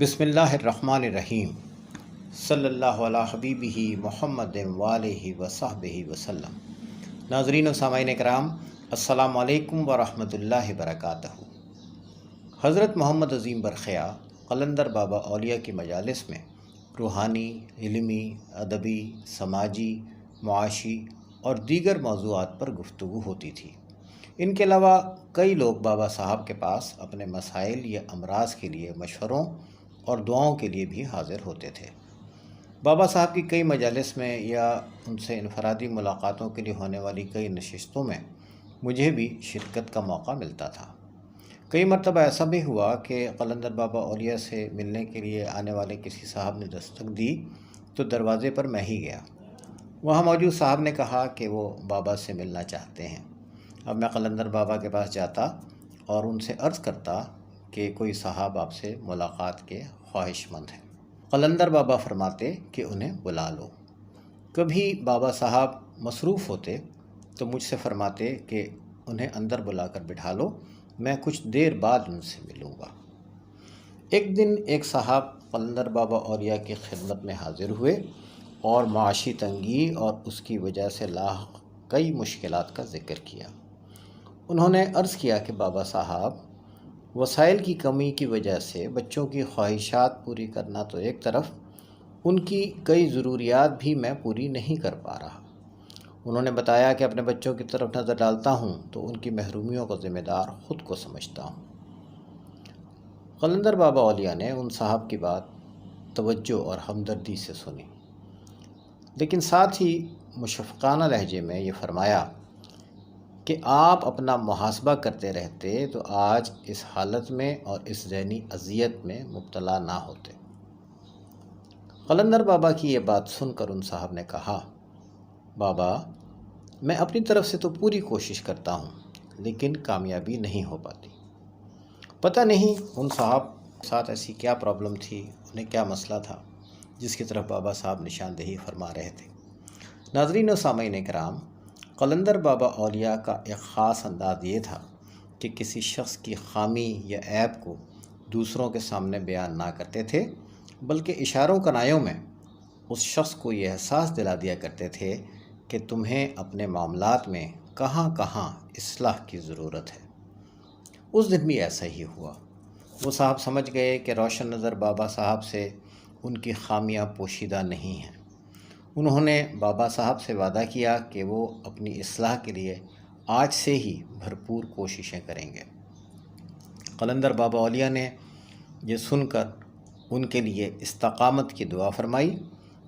بسم اللہ الرحمن الرحیم صلی اللہ علیہ حبیب ہی محمد والہ وصحب وسلم ناظرین و سامعین کرام السلام علیکم ورحمۃ اللہ وبرکاتہ۔ حضرت محمد عظیم برخیا قلندر بابا اولیاء کی مجالس میں روحانی، علمی، ادبی، سماجی، معاشی اور دیگر موضوعات پر گفتگو ہوتی تھی۔ ان کے علاوہ کئی لوگ بابا صاحب کے پاس اپنے مسائل یا امراض کے لیے مشوروں اور دعاؤں کے لیے بھی حاضر ہوتے تھے۔ بابا صاحب کی کئی مجالس میں یا ان سے انفرادی ملاقاتوں کے لیے ہونے والی کئی نشستوں میں مجھے بھی شرکت کا موقع ملتا تھا۔ کئی مرتبہ ایسا بھی ہوا کہ قلندر بابا اولیاء سے ملنے کے لیے آنے والے کسی صاحب نے دستک دی تو دروازے پر میں ہی گیا۔ وہاں موجود صاحب نے کہا کہ وہ بابا سے ملنا چاہتے ہیں۔ اب میں قلندر بابا کے پاس جاتا اور ان سے عرض کرتا کہ کوئی صاحب آپ سے ملاقات کے خواہش مند ہیں۔ قلندر بابا فرماتے کہ انہیں بلا لو۔ کبھی بابا صاحب مصروف ہوتے تو مجھ سے فرماتے کہ انہیں اندر بلا کر بٹھا لو، میں کچھ دیر بعد ان سے ملوں گا۔ ایک دن ایک صاحب قلندر بابا اولیاء کی خدمت میں حاضر ہوئے اور معاشی تنگی اور اس کی وجہ سے لاحق کئی مشکلات کا ذکر کیا۔ انہوں نے عرض کیا کہ بابا صاحب وسائل کی کمی کی وجہ سے بچوں کی خواہشات پوری کرنا تو ایک طرف، ان کی کئی ضروریات بھی میں پوری نہیں کر پا رہا۔ انہوں نے بتایا کہ اپنے بچوں کی طرف نظر ڈالتا ہوں تو ان کی محرومیوں کا ذمہ دار خود کو سمجھتا ہوں۔ قلندر بابا اولیاء نے ان صاحب کی بات توجہ اور ہمدردی سے سنی، لیکن ساتھ ہی مشفقانہ لہجے میں یہ فرمایا کہ آپ اپنا محاسبہ کرتے رہتے تو آج اس حالت میں اور اس ذہنی اذیت میں مبتلا نہ ہوتے۔ قلندر بابا کی یہ بات سن کر ان صاحب نے کہا، بابا، میں اپنی طرف سے تو پوری کوشش کرتا ہوں، لیکن کامیابی نہیں ہو پاتی۔ پتہ نہیں ان صاحب ساتھ ایسی کیا پرابلم تھی، انہیں کیا مسئلہ تھا، جس کی طرف بابا صاحب نشاندہی فرما رہے تھے۔ ناظرین و سامعین کرام قلندر بابا اولیاء کا ایک خاص انداز یہ تھا کہ کسی شخص کی خامی یا عیب کو دوسروں کے سامنے بیان نہ کرتے تھے، بلکہ اشاروں کنایوں میں اس شخص کو یہ احساس دلا دیا کرتے تھے کہ تمہیں اپنے معاملات میں کہاں کہاں اصلاح کی ضرورت ہے۔ اس دن بھی ایسا ہی ہوا۔ وہ صاحب سمجھ گئے کہ روشن نظر بابا صاحب سے ان کی خامیاں پوشیدہ نہیں ہیں۔ انہوں نے بابا صاحب سے وعدہ کیا کہ وہ اپنی اصلاح کے لیے آج سے ہی بھرپور کوششیں کریں گے۔ قلندر بابا اولیاء نے یہ سن کر ان کے لیے استقامت کی دعا فرمائی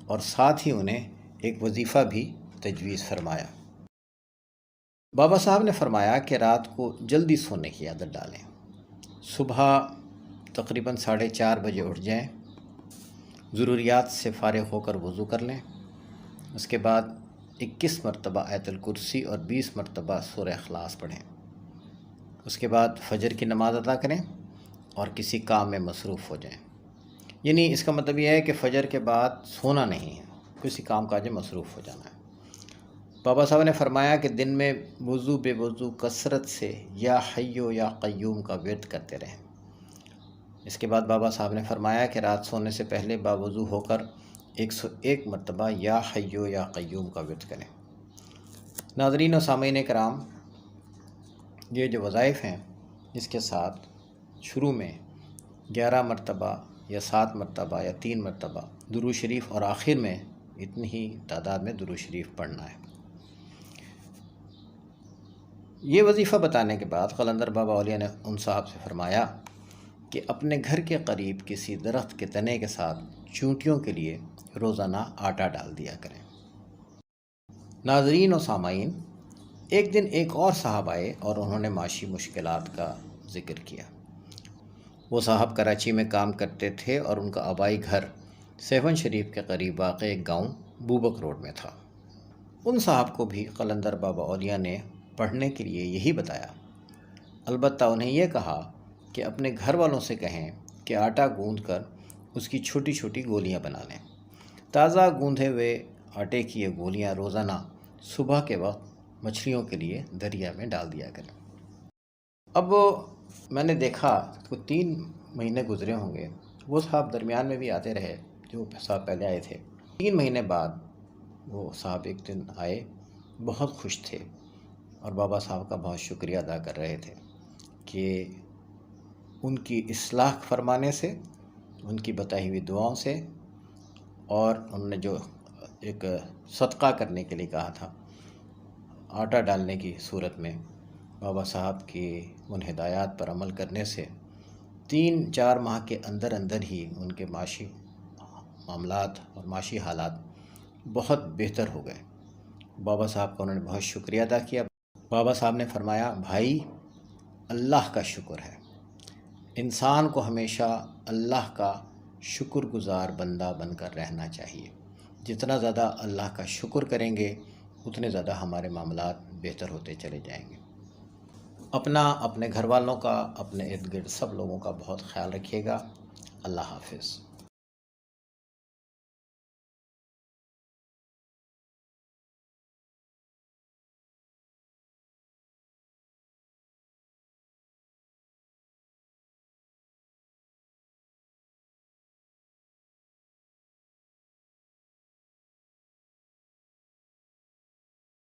اور ساتھ ہی انہیں ایک وظیفہ بھی تجویز فرمایا۔ بابا صاحب نے فرمایا کہ رات کو جلدی سونے کی عادت ڈالیں۔ صبح تقریباً ساڑھے چار بجے اٹھ جائیں۔ ضروریات سے فارغ ہو کر وضو کر لیں۔ اس کے بعد اکیس مرتبہ ایت الکرسی اور بیس مرتبہ سور اخلاص پڑھیں۔ اس کے بعد فجر کی نماز ادا کریں اور کسی کام میں مصروف ہو جائیں۔ یعنی اس کا مطلب یہ ہے کہ فجر کے بعد سونا نہیں ہے، کسی کام کاج میں مصروف ہو جانا ہے۔ بابا صاحب نے فرمایا کہ دن میں وضو بے وضو کثرت سے یا حیو یا قیوم کا ورد کرتے رہیں۔ اس کے بعد بابا صاحب نے فرمایا کہ رات سونے سے پہلے باوضو ہو کر ایک سو ایک مرتبہ یا حیو یا قیوم کا ورد کریں۔ ناظرین و سامعین کرام، یہ جو وظائف ہیں، اس کے ساتھ شروع میں گیارہ مرتبہ یا سات مرتبہ یا تین مرتبہ درو شریف اور آخر میں اتنی ہی تعداد میں درو شریف پڑھنا ہے۔ یہ وظیفہ بتانے کے بعد قلندر بابا اولیاء نے ان صاحب سے فرمایا کہ اپنے گھر کے قریب کسی درخت کے تنے کے ساتھ چونٹیوں کے لیے روزانہ آٹا ڈال دیا کریں۔ ناظرین و سامعین، ایک دن ایک اور صاحب آئے اور انہوں نے معاشی مشکلات کا ذکر کیا۔ وہ صاحب کراچی میں کام کرتے تھے اور ان کا آبائی گھر سیون شریف کے قریب واقع ایک گاؤں بوبک روڈ میں تھا۔ ان صاحب کو بھی قلندر بابا اولیاء نے پڑھنے کے لیے یہی بتایا۔ البتہ انہیں یہ کہا کہ اپنے گھر والوں سے کہیں کہ آٹا گوندھ کر اس کی چھوٹی چھوٹی گولیاں بنا لیں۔ تازہ گوندھے ہوئے آٹے کی یہ گولیاں روزانہ صبح کے وقت مچھلیوں کے لیے دریا میں ڈال دیا کریں۔ اب میں نے دیکھا کہ تین مہینے گزرے ہوں گے۔ وہ صاحب درمیان میں بھی آتے رہے، جو صاحب پہلے آئے تھے۔ تین مہینے بعد وہ صاحب ایک دن آئے، بہت خوش تھے اور بابا صاحب کا بہت شکریہ ادا کر رہے تھے کہ ان کی اصلاح فرمانے سے ان کی بتائی ہوئی دعاؤں سے اور انہوں نے جو ایک صدقہ کرنے کے لیے کہا تھا، آٹا ڈالنے کی صورت میں بابا صاحب کی ان ہدایات پر عمل کرنے سے تین چار ماہ کے اندر اندر ہی ان کے معاشی معاملات اور معاشی حالات بہت بہتر ہو گئے۔ بابا صاحب کا انہوں نے بہت شکریہ ادا کیا۔ بابا صاحب نے فرمایا، بھائی، اللہ کا شکر ہے۔ انسان کو ہمیشہ اللہ کا شکر گزار بندہ بن کر رہنا چاہیے۔ جتنا زیادہ اللہ کا شکر کریں گے، اتنے زیادہ ہمارے معاملات بہتر ہوتے چلے جائیں گے۔ اپنا، اپنے گھر والوں کا، اپنے ارد گرد سب لوگوں کا بہت خیال رکھیے گا۔ اللہ حافظ۔